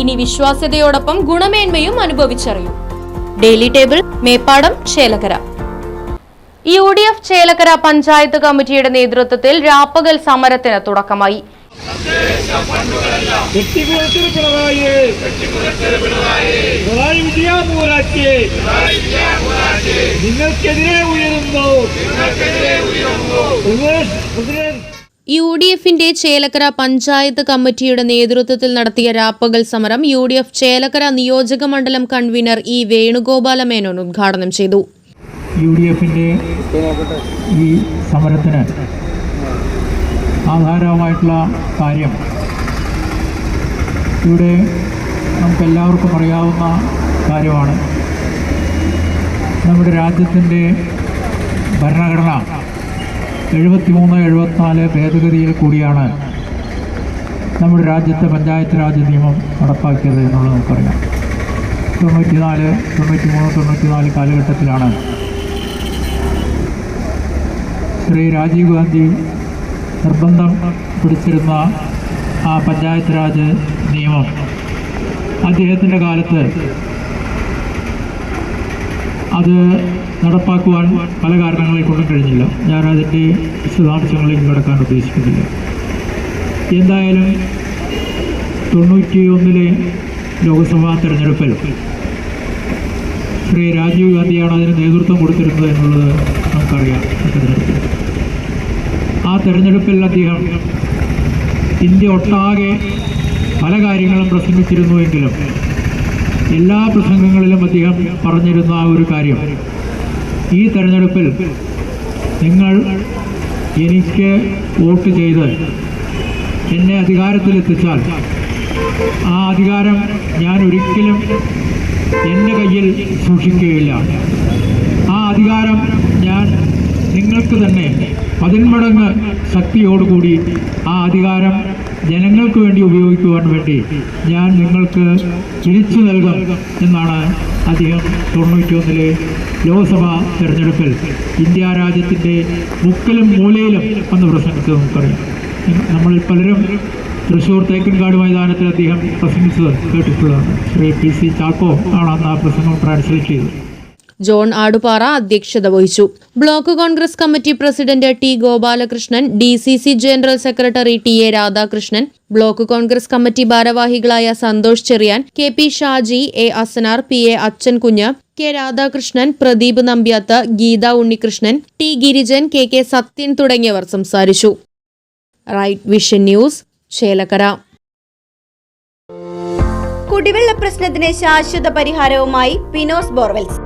ഇനി വിശ്വാസ്യതയോടൊപ്പം ഗുണമേന്മയും അനുഭവിച്ചറിയും. Daily table Meppadam Chelakkara. U D F Chelakkara panchayat കമ്മിറ്റിയുടെ നേതൃത്വത്തിൽ രാപ്പകൽ സമരത്തിന് തുടക്കമായി. നിങ്ങൾക്കെതിരെ ഉയരുന്നു. യു ഡി എഫിന്റെ ചേലക്കര പഞ്ചായത്ത് കമ്മിറ്റിയുടെ നേതൃത്വത്തിൽ നടത്തിയ രാപ്പകൽ സമരം യു ഡി എഫ് ചേലക്കര നിയോജക മണ്ഡലം കൺവീനർ ഇ വേണുഗോപാല മേനോൻ ഉദ്ഘാടനം ചെയ്തു. യു ഡി എഫിന്റെ ഈ സമരത്തിന് ആധാരമായിട്ടുള്ള കാര്യം ഇവിടെ നമുക്കെല്ലാവർക്കും അറിയാവുന്ന കാര്യമാണ്. നമ്മുടെ രാജ്യത്തിന്റെ ഭരണഘടന എഴുപത്തിമൂന്ന് എഴുപത്തിനാല് ഭേദഗതിയിൽ കൂടിയാണ് നമ്മുടെ രാജ്യത്തെ പഞ്ചായത്ത് രാജ് നിയമം നടപ്പാക്കിയത് എന്നുള്ളത് നമുക്കറിയാം. തൊണ്ണൂറ്റിനാല് തൊണ്ണൂറ്റി മൂന്ന് തൊണ്ണൂറ്റിനാല് കാലഘട്ടത്തിലാണ് ശ്രീ രാജീവ് ഗാന്ധി നിർബന്ധം പിടിച്ചിരുന്ന ആ പഞ്ചായത്ത് രാജ് നിയമം. അദ്ദേഹത്തിന്റെ കാലത്ത് അത് നടപ്പാക്കുവാൻ പല കാരണങ്ങളെ കൊണ്ടും കഴിഞ്ഞില്ല. ഞാൻ അതിന്റെ വിശദാംശങ്ങളിലേക്ക് കിടക്കാൻ ഉദ്ദേശിക്കുന്നില്ല. എന്തായാലും തൊണ്ണൂറ്റി ഒന്നിലെ ലോക്സഭാ തെരഞ്ഞെടുപ്പിൽ ശ്രീ രാജീവ് ഗാന്ധിയാണ് അതിന് നേതൃത്വം കൊടുത്തിരുന്നത് എന്നുള്ളത് നമുക്കറിയാം തെരഞ്ഞെടുപ്പിൽ. ആ തെരഞ്ഞെടുപ്പിൽ അദ്ദേഹം ഇന്ത്യ ഒട്ടാകെ പല കാര്യങ്ങളും പ്രസംഗിച്ചിരുന്നുവെങ്കിലും എല്ലാ പ്രസംഗങ്ങളിലും അദ്ദേഹം പറഞ്ഞിരുന്ന ആ ഒരു കാര്യം. ഈ തെരഞ്ഞെടുപ്പിൽ നിങ്ങൾ എനിക്ക് വോട്ട് ചെയ്ത് എന്നെ അധികാരത്തിലെത്തിച്ചാൽ ആ അധികാരം ഞാൻ ഒരിക്കലും എന്റെ കയ്യിൽ സൂക്ഷിക്കുകയില്ല. ആ അധികാരം ഞാൻ നിങ്ങൾക്ക് തന്നെ പതിന്മടങ്ങ് ശക്തിയോടുകൂടി ആ അധികാരം ജനങ്ങൾക്ക് വേണ്ടി ഉപയോഗിക്കുവാൻ വേണ്ടി ഞാൻ നിങ്ങൾക്ക് തിരിച്ചു നൽകും എന്നാണ് അദ്ദേഹം തൊണ്ണൂറ്റിയൊന്നിലെ ലോക്സഭാ തെരഞ്ഞെടുപ്പിൽ ഇന്ത്യ രാജ്യത്തിന്റെ മുക്കിലും മൂലയിലും വന്ന് പ്രസംഗിച്ചത് നമുക്കറിയാം നമ്മൾ പലരും തൃശ്ശൂർ തേക്കിൻകാട് മൈതാനത്തിൽ അദ്ദേഹം പ്രസംഗിച്ചത് കേട്ടിട്ടുള്ളതാണ്. ശ്രീ പി സി ചാക്കോ ആണ് അന്ന് ആ പ്രസംഗം ട്രാൻസ്ലേറ്റ് ചെയ്തത് ജോൺ ആടുപാറ അധ്യക്ഷത വഹിച്ചു. Block Congress committee president T Gopalakrishnan D general secretary T A Radhakrishnan block Congress committee ഭാരവാഹികളായ Santhosh Cherian K P Shaji A Asanar P A Achankunju K Radhakrishnan Pradeep Nambiath Geetha Unnikrishnan T Girijan K K Sathyan തുടങ്ങിയവർ സംസാരിച്ചു. Right vision news Chelakkara. കുടിവെള്ള പ്രശ്നത്തിന് ശാശ്വത പരിഹാരവുമായി പിനോസ് borewells.